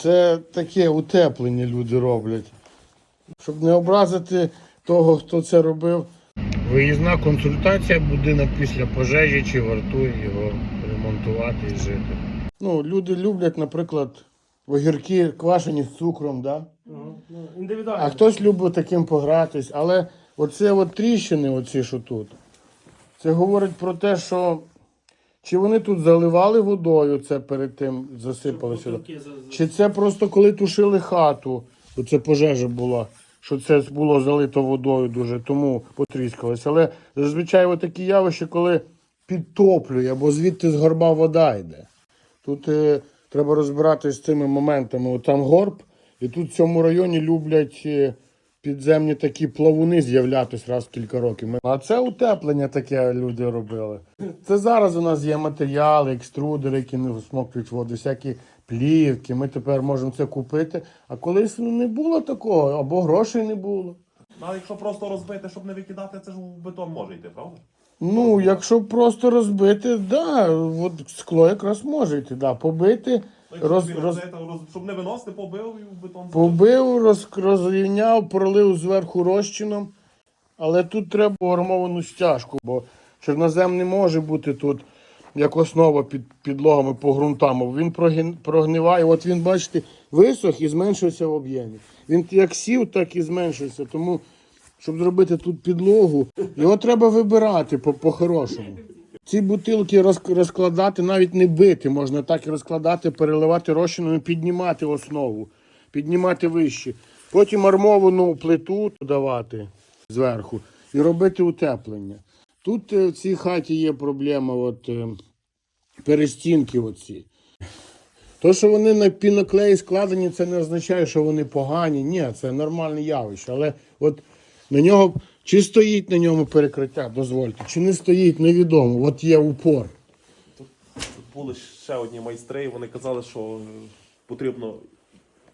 Це таке утеплення люди роблять. Щоб не образити того, хто це робив. Виїзна консультація, будинок після пожежі, чи вартує його ремонтувати і жити. Ну, люди люблять, наприклад, огірки квашені з цукром, да? Ну, а хтось любить таким погратись. Але оце от тріщини, оці, що тут, це говорить про те, що чи вони тут заливали водою, це перед тим засипали сюди. Бутилки за- за- Чи це просто коли тушили хату, оце пожежа була, що це було залито водою дуже, тому потріскалось. Але зазвичай такі явища, коли підтоплює, або звідти з горба вода йде. Тут е, треба розбиратися з цими моментами. От там горб, і тут в цьому районі люблять е, підземні такі плавуни з'являтись раз в кілька років. А це утеплення таке люди робили. Це зараз у нас є матеріали, екструдери, які не всмоктують воду, всякі плівки. Ми тепер можемо це купити. А колись ну, не було такого, або грошей не було. А якщо просто розбити, щоб не викидати, це ж в бетон може йти, правда? Ну, якщо просто розбити, да, от скло якраз може йти, да, побити, роз, роз, це, щоб не виносити, побив і в бетон. Побив, роз, розрівняв, пролив зверху розчином. Але тут треба армовану стяжку, бо чорнозем не може бути тут як основа під підлогами по ґрунтам. Він прогин- прогниває. От він, бачите, висох і зменшився в об'ємі. Він як сів, так і зменшився. Тому, щоб зробити тут підлогу, його треба вибирати по- по-хорошому. Ці бутилки розкладати, навіть не бити, можна так і розкладати, переливати розчином піднімати основу, піднімати вище. Потім армовану плиту давати зверху і робити утеплення. Тут е, в цій хаті є проблема, от, е, перестінки оці. То, що вони на піноклеї складені, це не означає, що вони погані. Ні, це нормальне явище. Але от на нього чи стоїть на ньому перекриття, дозвольте, чи не стоїть, невідомо. От є упор. Тут Були ще одні майстри, і вони казали, що потрібно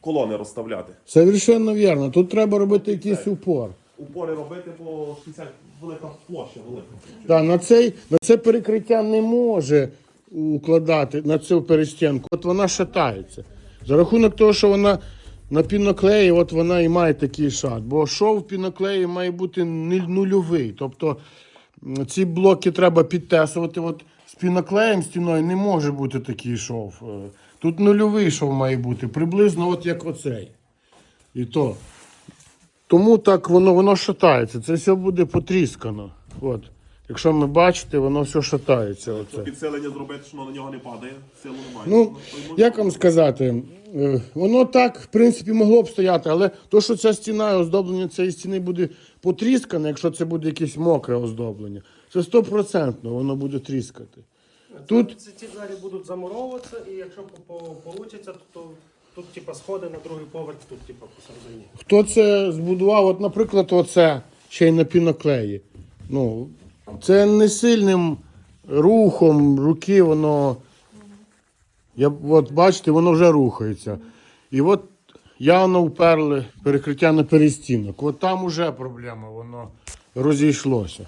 колони розставляти. Совершенно вірно. Тут треба робити якийсь упор. Упори робити, бо 60 велика площа велика. Да, на, цей, на це перекриття не може укладати на цю перестінку. От вона шатається. За рахунок того, що вона на піноклеї, от вона і має такий шат. Бо шов в піноклеї має бути нульовий. Тобто ці блоки треба підтесувати. От з піноклеєм стіною не може бути такий шов. Е, Тут нульовий шов має бути, приблизно от як оцей. І то. Тому так воно, воно шатається. Це все буде потріскано. От. Якщо ми бачите, воно все шатається. Оце. Підсилення зробити, що воно на нього не падає, силу немає. Ну, як вам сказати, е, воно так, в принципі, могло б стояти, але то, що ця стіна, оздоблення цієї стіни буде потріскане, якщо це буде якесь мокре оздоблення, це стопроцентно воно буде тріскати. Тут Ці, ці двері будуть замуровуватися, і якщо вийде, то, то тут типа сходи на другий поверх, тут типа посередині. Хто це збудував? От, наприклад, оце ще й на піноклеї. Ну, це не сильним рухом руки, воно. Я, от бачите, воно вже рухається. І от явно вперли перекриття на перестінок. От там уже проблема, воно розійшлося.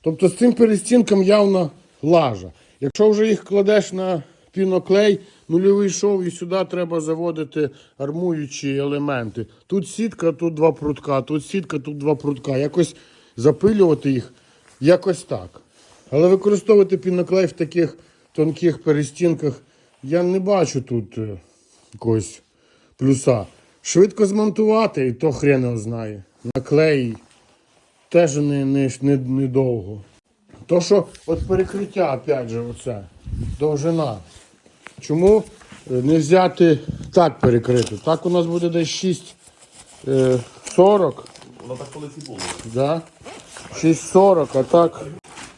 Тобто з цим перестінком явно лажа. Якщо вже їх кладеш на піноклей, нульовий шов і сюди треба заводити армуючі елементи. Тут сітка, тут два прутка, тут сітка, тут два прутка. Якось запилювати їх, якось так. Але використовувати піноклей в таких тонких перестінках я не бачу тут е, якогось плюса. Швидко змонтувати, і то хрен його знає. Наклей теж не, не, не, не довго. То, що от перекриття, опять же, оце, довжина. Чому е, не взяти так перекрити? Так у нас буде десь 6 е, 40, Воно так колись і було. да? 6,40, а так.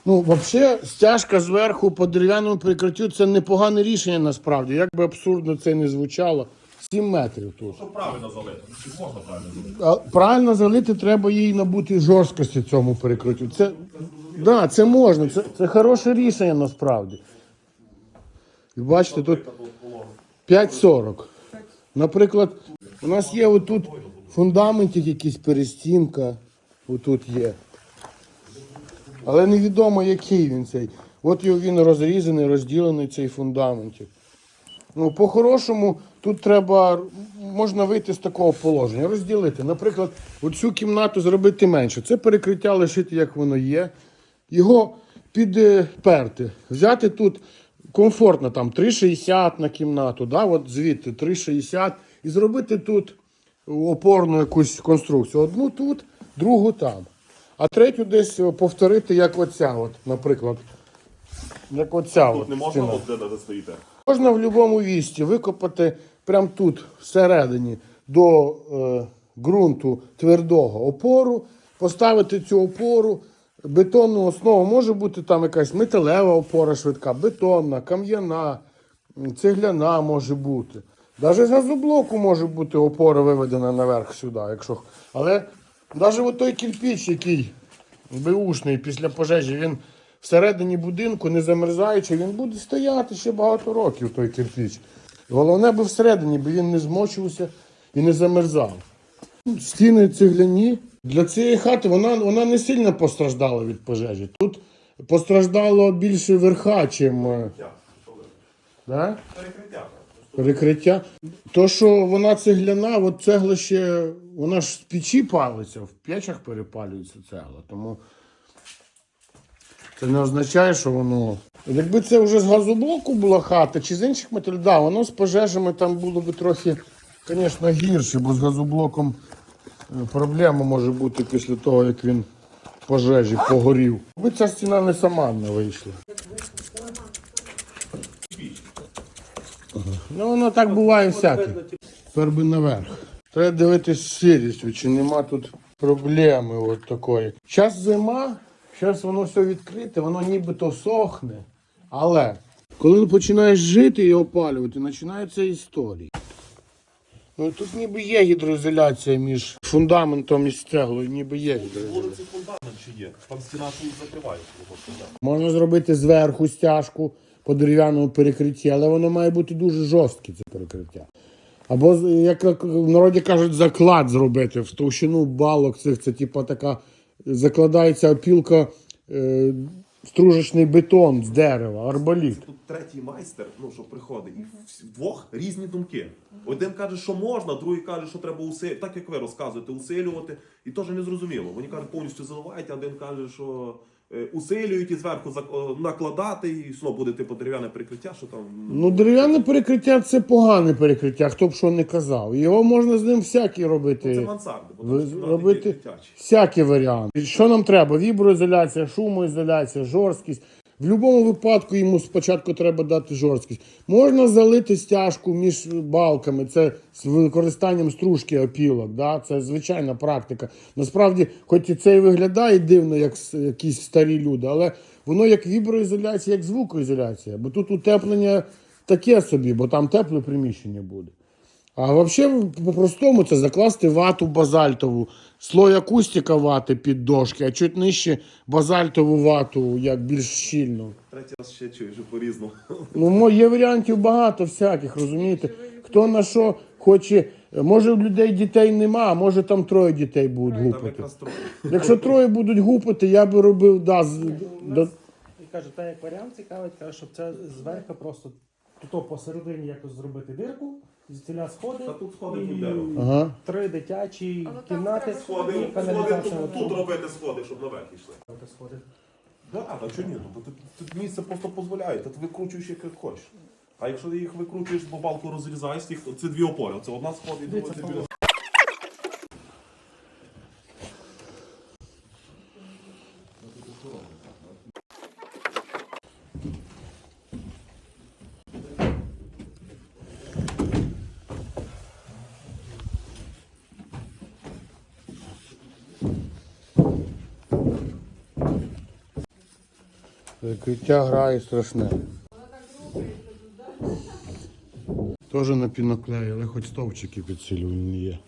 Ну, взагалі, стяжка зверху по дерев'яному перекриттю це непогане рішення насправді. Як би абсурдно це не звучало. 7 метрів тут. Щоб правильно залити. Чи можна правильно залити? А правильно залити, треба їй набути жорсткості цьому перекриттю. Це, да, це можна, це, це хороше рішення насправді. І бачите, тут 5,40. Наприклад, у нас є отут фундаментик, якийсь перестінка, отут є. Але невідомо, який він цей. От його він розрізаний, розділений цей фундаментик. Ну, по-хорошому, тут треба можна вийти з такого положення, розділити. Наприклад, оцю кімнату зробити менше. Це перекриття лишити, як воно є. Його підперти. Взяти тут комфортно, там 3,60 на кімнату, да? от звідти 3,60 і зробити тут опорну якусь конструкцію. Одну тут, другу там. А третю десь повторити, як оця, от, наприклад. Як оця. Тут от не можна, стіна. от де, де стоїте. Можна в будь-якому вісті викопати прямо тут, всередині, до е, ґрунту твердого опору, поставити цю опору, бетонну основу. Може бути там якась металева опора швидка, бетонна, кам'яна, цегляна може бути. Навіть з газоблоку може бути опора виведена наверх сюди. Якщо... Але навіть от той кирпіч, який беушний після пожежі, він всередині будинку, не замерзаючи, він буде стояти ще багато років, той кирпіч. Головне, би всередині, бо він не змочувався і не замерзав. Стіни цегляні. Для цієї хати вона, вона не сильно постраждала від пожежі. Тут постраждало більше верха, чим. е, Да? Перекриття. Перекриття. То, що вона цегляна, от цегла ще, вона ж з печі палиться, в печах перепалюється цегла. Тому це не означає, що воно. Якби це вже з газоблоку була хата чи з інших матеріалів, да, воно з пожежами там було б трохи, звісно, гірше, бо з газоблоком е, проблема може бути після того, як він пожежі погорів. Би ця стіна не сама не вийшла. Ну, воно так буває всяке. Тепер би наверх. Треба дивитись сирістю, чи нема тут проблеми от такої. Зараз зима, зараз воно все відкрите, воно нібито сохне. Але коли починаєш жити і опалювати, починаються історії. Ну тут ніби є гідроізоляція між фундаментом і стеглою, ніби є гідроізоляція. Вулиці фундамент чи є. Там стіна тут закриває. Можна зробити зверху стяжку по дерев'яному перекритті, але воно має бути дуже жорстке, це перекриття. Або, як в народі кажуть, заклад зробити в товщину балок цих, це типа така закладається опілка, е, стружечний бетон з дерева, арболіт. Тут третій майстер, ну що приходить, і вдвох різні думки. Один каже, що можна, другий каже, що треба усилювати, так як ви розказуєте, усилювати, і теж не зрозуміло. Вони кажуть, повністю заливають, а один каже, що усилюють і зверху накладати, і знову буде типу дерев'яне прикриття, що там. Ну, дерев'яне перекриття це погане перекриття, хто б що не казав. Його можна з ним всякі робити. Це мансарди, бо там кімнати робити дитячі. всякі варіанти. Що нам треба? Віброізоляція, шумоізоляція, жорсткість. В будь-якому випадку йому спочатку треба дати жорсткість. Можна залити стяжку між балками, це з використанням стружки опілок. Да? Це звичайна практика. Насправді, хоч і це і виглядає дивно, як якісь старі люди, але воно як віброізоляція, як звукоізоляція. Бо тут утеплення таке собі, бо там тепле приміщення буде. А взагалі, по-простому, це закласти вату базальтову, слой акустика вати під дошки, а чуть нижче базальтову вату, як більш щільну. Третій раз ще чую, що по-різному. Ну, є варіантів багато всяких, розумієте? Хто на що хоче. Може, у людей дітей нема, а може там троє дітей будуть гупати. Якщо троє будуть гупати, я би робив, да, з- до, І каже, так як варіант цікавить, каже, щоб це зверху просто тут посередині якось зробити дирку, звідсіля сходи. Та тут сходи і ага. Три дитячі Але там кімнати треба Сходи, і сходи каналізація. тут, тут робити сходи, щоб наверх йшли. Сходи. Да, а що ні? Ну, тут, тут місце просто дозволяє, ти викручуєш як хочеш. А якщо ти їх викручуєш, бо балку розрізаєш, їх, це дві опори. Це одна сходи і друга це дві. Прикриття грає страшне. Теж на піноклеї, але хоч стовпчики підсилювані є.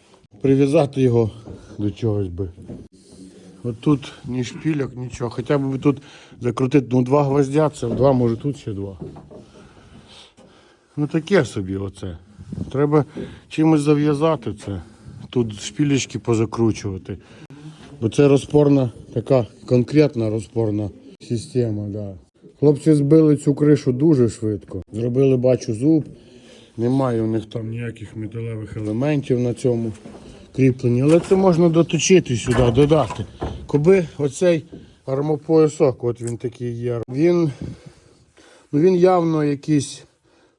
Прив'язати його до чогось би. От тут ні шпільок, нічого. Хоча б тут закрутити ну, два гвоздя, це два, може тут ще два. Ну таке собі оце. Треба чимось зав'язати це. Тут шпілечки позакручувати. Бо це розпорна, така конкретна розпорна система. Да. Хлопці збили цю кришу дуже швидко. Зробили, бачу, зуб, Немає у них там ніяких металевих елементів на цьому кріпленні. Але це можна доточити сюди, додати. Коби оцей армопоясок, от він такий є. Він, ну він явно якийсь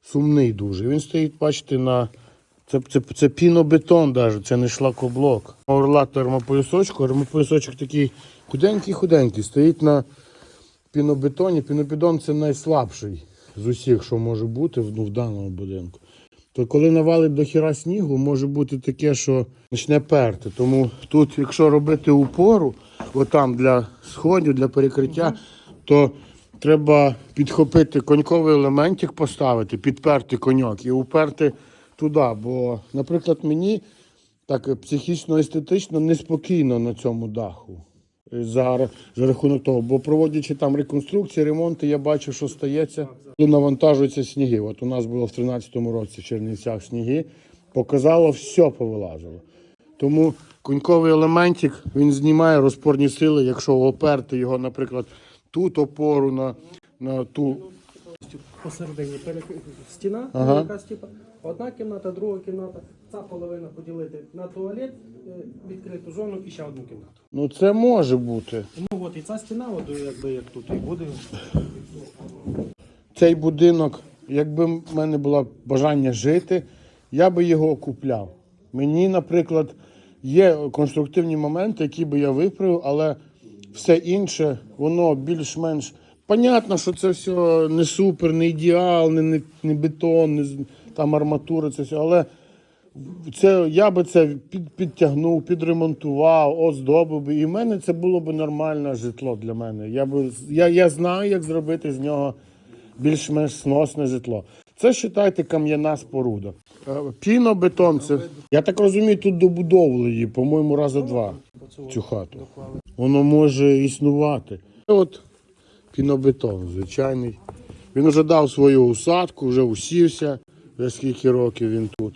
сумний дуже. Він стоїть, бачите, на. Це, це, це пінобетон навіть, це не шлакоблок. Орлато армопоясочку, армопоясочок такий худенький-худенький, стоїть на пінобетоні. Пінобетон це найслабший з усіх, що може бути ну, в даному будинку. То коли навалить до хіра снігу, може бути таке, що почне перти. Тому тут, якщо робити упору, отам для сходів, для перекриття, то треба підхопити коньковий елементик поставити, підперти коньок і уперти туди. Бо, наприклад, мені так психічно естетично неспокійно на цьому даху. Е, За, за рахунок того, бо проводячи там реконструкції, ремонти, я бачу, що стається, коли навантажуються сніги. От у нас було в 13-му році в Чернівцях сніги, показало, все повилазило. Тому коньковий елементик він знімає розпорні сили, якщо оперти його, наприклад, тут опору на, на ту. Посередині стіна, Ага. якась типу, одна кімната, друга кімната. Ця половина поділити на туалет, е, відкриту зону і ще одну кімнату. Ну це може бути. Ну от і ця стіна, от якби як тут і буде. Цей будинок, якби в мене було бажання жити, я би його купляв. Мені, наприклад, є конструктивні моменти, які би я виправив, але все інше, воно більш-менш. Понятно, що це все не супер, не ідеал, не, не, не бетон, не там арматура, це все. Але це, я би це під, підтягнув, підремонтував, оздобив би. І в мене це було б нормальне житло для мене. Я, би, я, я знаю, як зробити з нього більш-менш сносне житло. Це вважайте кам'яна споруда. Е, Пінобетон, це, я так розумію, тут добудовували її, по-моєму, рази два цю хату. Воно може існувати. От пінобетон, звичайний. Він вже дав свою усадку, вже усівся, вже скільки років він тут.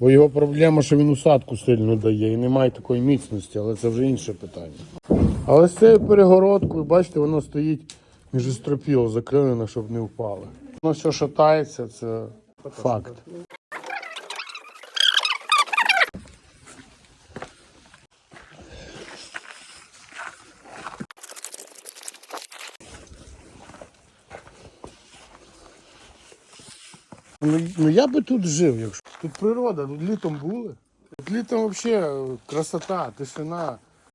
Бо його проблема, що він усадку сильно дає і немає такої міцності, але це вже інше питання. Але з цією перегородкою, бачите, воно стоїть між стропіл закрилене, щоб не впало. Воно все шатається, це факт. Ну, ну я би тут жив, якщо тут природа, тут літом були. Тут літом взагалі красота, тишина.